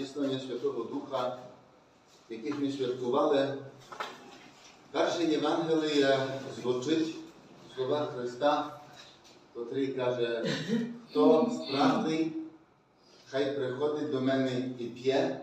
зіслання Святого Духа, яких ми святкували. Перше Євангеліє звучить в словах Христа, котрий каже, хто справний, хай приходить до мене і п'є,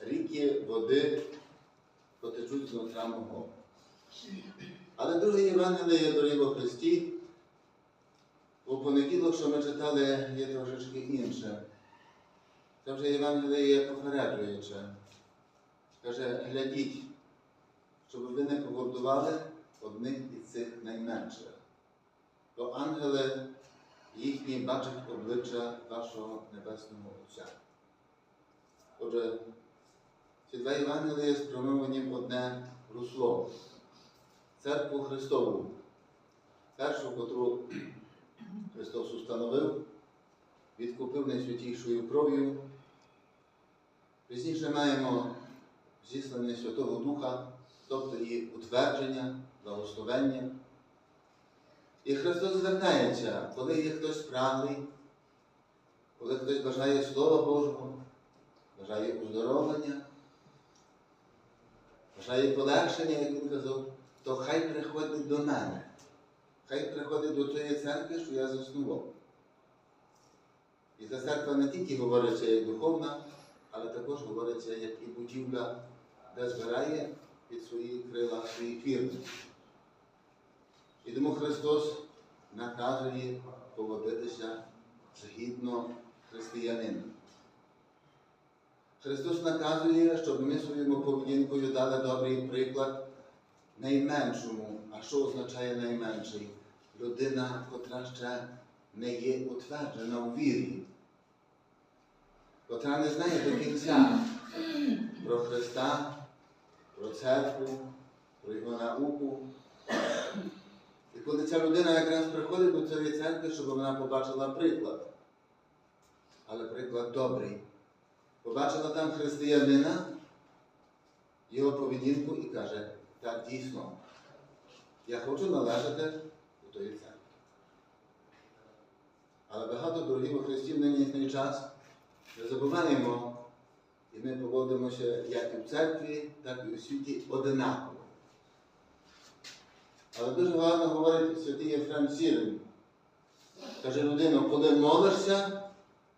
ріки води потечуть з нутра мого. Але друге Євангеліє, дорогі во Христі, у понеділок, що ми читали, є трошечки інше. Це вже Євангеліє попереджуюче. Каже, глядіть, щоб ви не погодували одних із цих найменших. То ангели їхні бачать обличчя вашого Небесного Отця. Отже, ці два Євангелії спрямовані в одне русло. Церкву Христову, першу, котру Христос установив, відкупив найсвятішою кров'ю. Пізніше маємо зіслання Святого Духа, тобто її утвердження, благословення. І Христос звертається, коли є хтось справний, коли хтось бажає Слова Божого, бажає уздоровлення, бажає полегшення, як він казав, то хай приходить до мене. Хай приходить до тієї церкви, що я заснував. І ця церква не тільки говориться як духовна, але також говориться як і будівля, де збирає під свої крила своїх вірних. І тому Христос наказує поводитися згідно християнина. Христос наказує, щоб ми своєму поведінкою дали добрий приклад найменшому. А що означає найменший? Людина, котра ще не є утверджена у вірі, котра не знає до кінця про Христа, про церкву, про Його науку. І коли ця людина якраз приходить до цієї церкви, щоб вона побачила приклад, але приклад добрий. Побачила там християнина, його поведінку і каже, так дійсно, я хочу належати до тої церкви. Але багато дорогі у Христі в нинішній час не забуваємо, і ми поводимося як і в церкві, так і у світі одинаково. Але дуже гарно говорить святий Єфрем Сірин. Каже людина, коли молишся,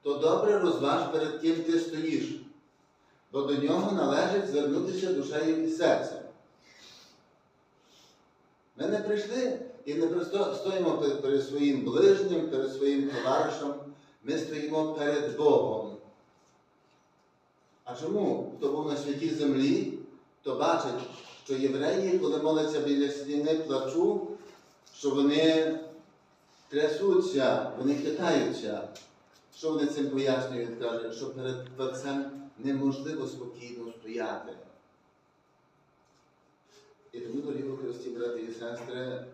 то добре розваж, перед ким ти стоїш, бо до нього належить звернутися душею і серцем. Ми не прийшли і не просто стоїмо перед, своїм ближнім, перед своїм товаришем, ми стоїмо перед Богом. А чому? Хто був на святій землі, то бачить, що євреї, коли моляться біля стіни плачу, що вони трясуться, вони хитаються. Що вони цим пояснюють? Каже, що перед Творцем неможливо спокійно стояти. І тому, дорогі Христі, брати і сестри,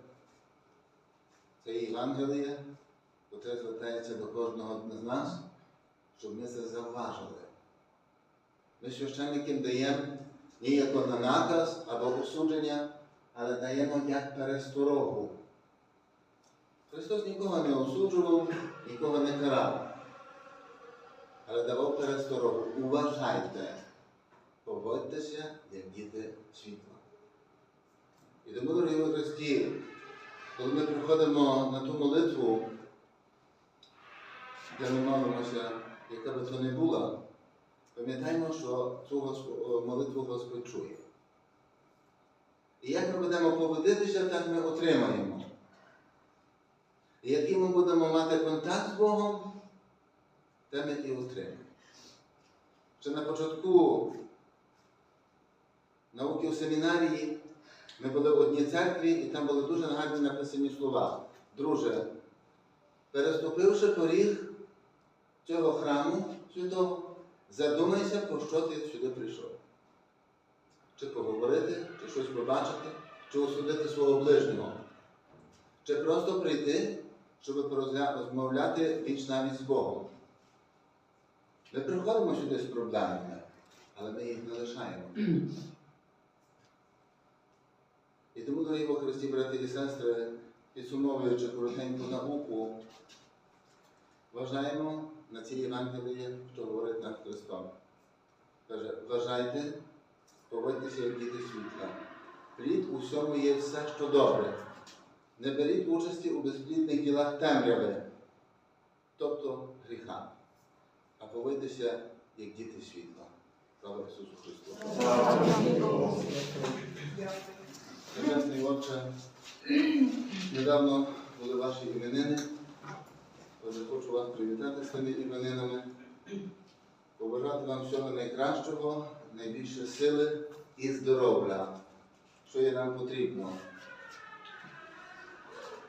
це Євангеліє, яке звертається до кожного з нас, щоб ми це завважили. Ми священникам даємо не як на наказ або осудження, але даємо як пересторогу. Христос нікого не осуджував, нікого не карав, але давав пересторогу. Уважайте, поводьтеся, як діти світла. І тому, дорогі Христі, коли ми приходимо на ту молитву, де ми молимося, яка би то не була, пам'ятаємо, що цю молитву Господь чує. І як ми будемо поводитися, так ми отримаємо. І який ми будемо мати контакт з Богом, те ми і отримаємо. Ще на початку науки у семінарії ми були в одній церкві, і там були дуже гарні написані слова. Друже, переступивши поріг цього храму святого, задумайся, про що ти сюди прийшов. Чи поговорити, чи щось побачити, чи осудити свого ближнього. Чи просто прийти, щоб розмовляти віч навіть з Богом. Ми приходимо сюди з проблемами, але ми їх не лишаємо. І тому, дорогі во Христі, брати і сестри, підсумовуючи коротеньку науку, вважаємо на цій Євангелії, що говорить над Христом. Каже, вважайте, поводьтеся як діти світла. Плід у всьому є все, що добре. Не беріть участі у безплідних ділах темряви, тобто гріха, а поводьтеся як діти світла. Слава Ісусу Христу! Небесний Отче, недавно були ваші іменини. Отже, хочу вас привітати тими іменинами, побажати вам всього найкращого, найбільше сили і здоров'я, що є нам потрібно.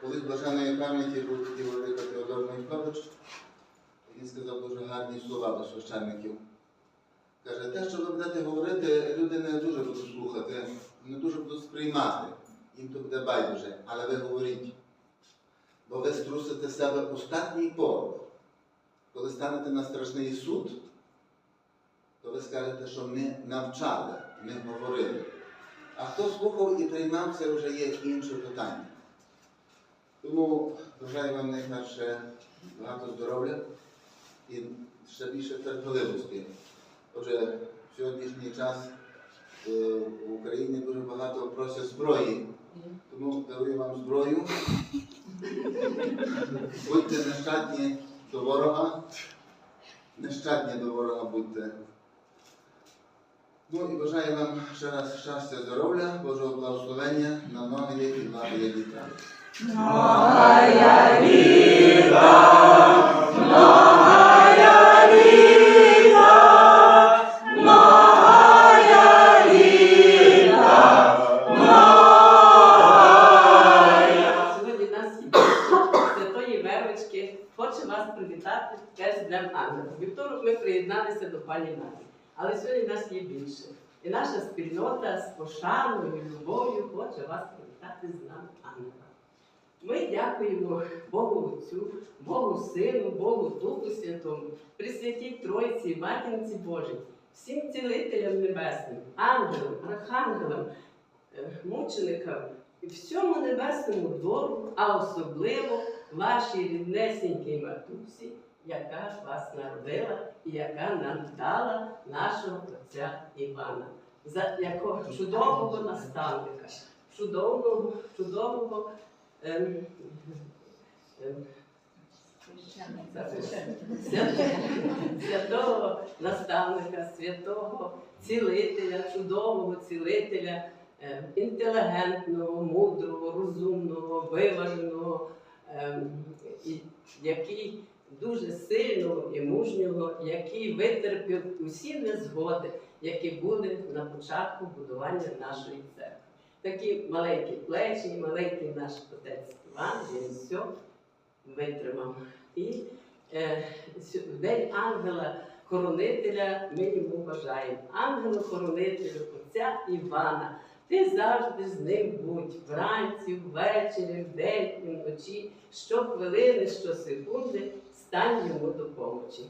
Колись блаженої пам'яті був такий велика Теодор Майкович, він сказав дуже гарні слова до священників. Каже, те, що ви будете говорити, люди не дуже будуть слухати, не дуже будуть сприймати. Їм то буде байдуже, але ви говоріть. Бо ви струсите себе остатній порох. Коли станете на страшний суд, то ви скажете, що ми навчали, ми говорили. А хто слухав і приймав, це вже є інше питання. Тому бажаю вам найперше багато здоров'я і ще більше терпеливості. Отже, сьогоднішній час в Україні дуже багато просять зброї. Тому дарую вам зброю. Будьте нещадні до ворога. Нещадні до ворога будьте. Ну і бажаю вам ще раз щастя, здоров'я, Божого благословення на многі і благі літа. Спільнота з пошаною і любов'ю хоче вас привітати з Днем Ангела. Ми дякуємо Богу Отцю, Богу Сину, Богу Духу Святому, Пресвятій Тройці, Матінці Божій, всім цілителям небесним, ангелам, архангелам, е, мученикам і всьому небесному двору, а особливо вашій ріднесенькій матусі, яка вас народила і яка нам дала нашого отця Івана, за якого чудового наставника, чудового, чудового ем, ем, святого, наставника, святого цілителя, чудового цілителя, е, інтелігентного, мудрого, розумного, виваженого, ем, який дуже сильного і мужнього, який витерпів усі незгоди, які були на початку будування нашої церкви. Такі маленькі плечі, маленький наш отець Іван, він все витримав. І е, в день ангела-хоронителя ми йому бажаємо. Ангелу-хоронителю отця Івана. Ти завжди з ним будь вранці, ввечері, вдень і вночі, щохвилини, щосекунди стань йому до помочі.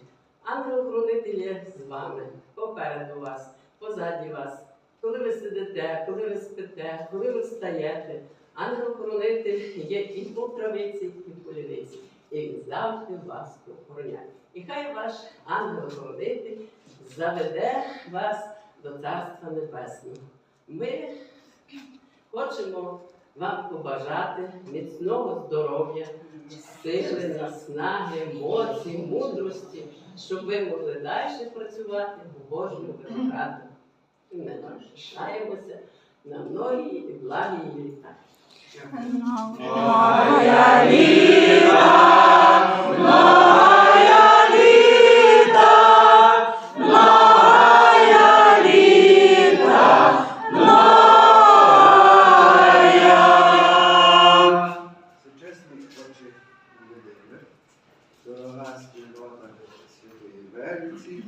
Ангел-хоронитель з вами, попереду вас, позаді вас. Коли ви сидите, коли ви спите, коли ви встаєте, ангел-хоронитель є і по правиці, і по лівиці. І він завжди вас охороняє. І хай ваш ангел-хоронитель заведе вас до Царства Небесного. Ми хочемо вам побажати міцного здоров'я, сили, наснаги, емоцій, мудрості, щоб ви могли далі працювати в Божому винограду. І ми навчаємося на многі і благі літа. Моя літа, моя літа, моя літа, моя. Сучасний отче Володимир, дорога спільнота Святої Верниці,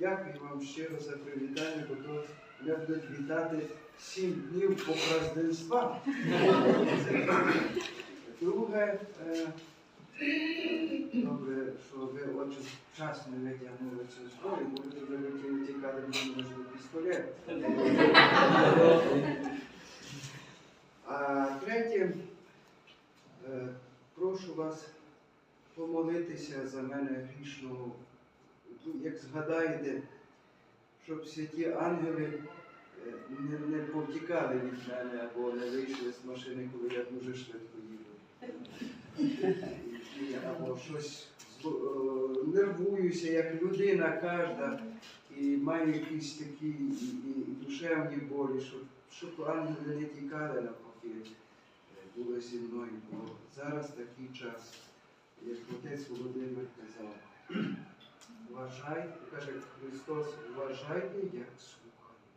дякую вам щиро за привітання, бо то мене будуть вітати сім днів по праздненства. Друге, е, добре, що ви отче вчасно витягнули цю зброю, бо ви туди хотіли тікати, може пістолет. А третє, е, прошу вас помолитися за мене грішного. Як згадаєте, щоб святі ангели е, не, не повтікали від мене або не вийшли з машини, коли я дуже швидко їду. Або щось е, нервуюся, як людина кожна, і маю якісь такі і, і, душевні болі, щоб, щоб ангели не тікали навпаки, е, були зі мною. Бо зараз такий час, як отець Володимир казав, вважайте, каже Христос, вважайте, як слухаєте.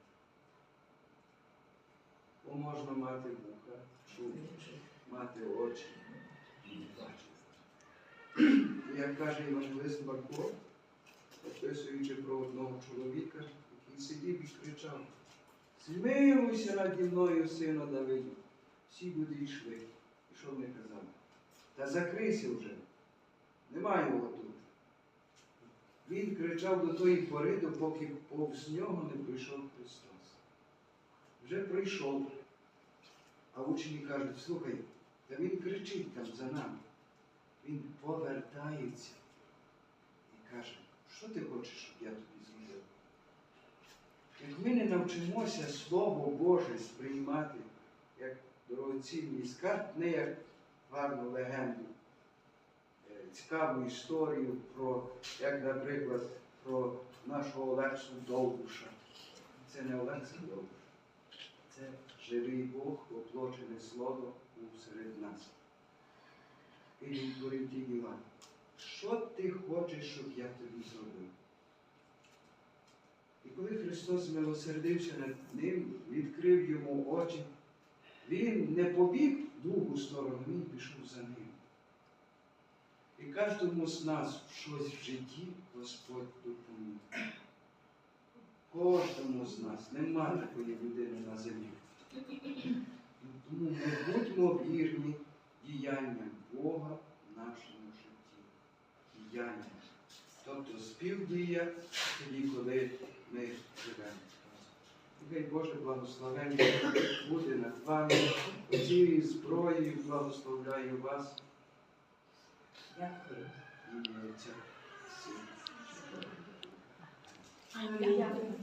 Бо можна мати вуха, чути, мати очі, і не бачити. Як каже Євангелист Марко, описуючи про одного чоловіка, який сидів і кричав: Змилуйся наді мною, сина Давиду. Всі люди йшли. І що вони казали? Та закрийся вже, немає його тут. Він кричав до тої пори, допоки повз нього не прийшов Христос. Вже прийшов. А учні кажуть, слухай, та він кричить там за нами. Він повертається і каже, що ти хочеш, щоб я тобі зробив? Як ми не навчимося Слово Боже сприймати як дорогоцінний скарб, не як гарну легенду, цікаву історію про, як, наприклад, про нашого Олексу Довбуша. Це не Олекса Довбуш, це живий Бог, оплочене слово був серед нас. І він творив ті діла. Що ти хочеш, щоб я тобі зробив? І коли Христос змилосердився над ним, відкрив йому очі, він не побіг в другу сторону, він пішов за ним. І кожному з нас щось в житті Господь допоміг. Кожному з нас нема такої людини на землі. Тому ми будьмо вірні діянням Бога в нашому житті. Діяння. Тобто співдія тоді, коли ми живемо. Нехай Боже благословення буде над вами. Цією зброєю благословляю вас. Отця, Сина. Дякую.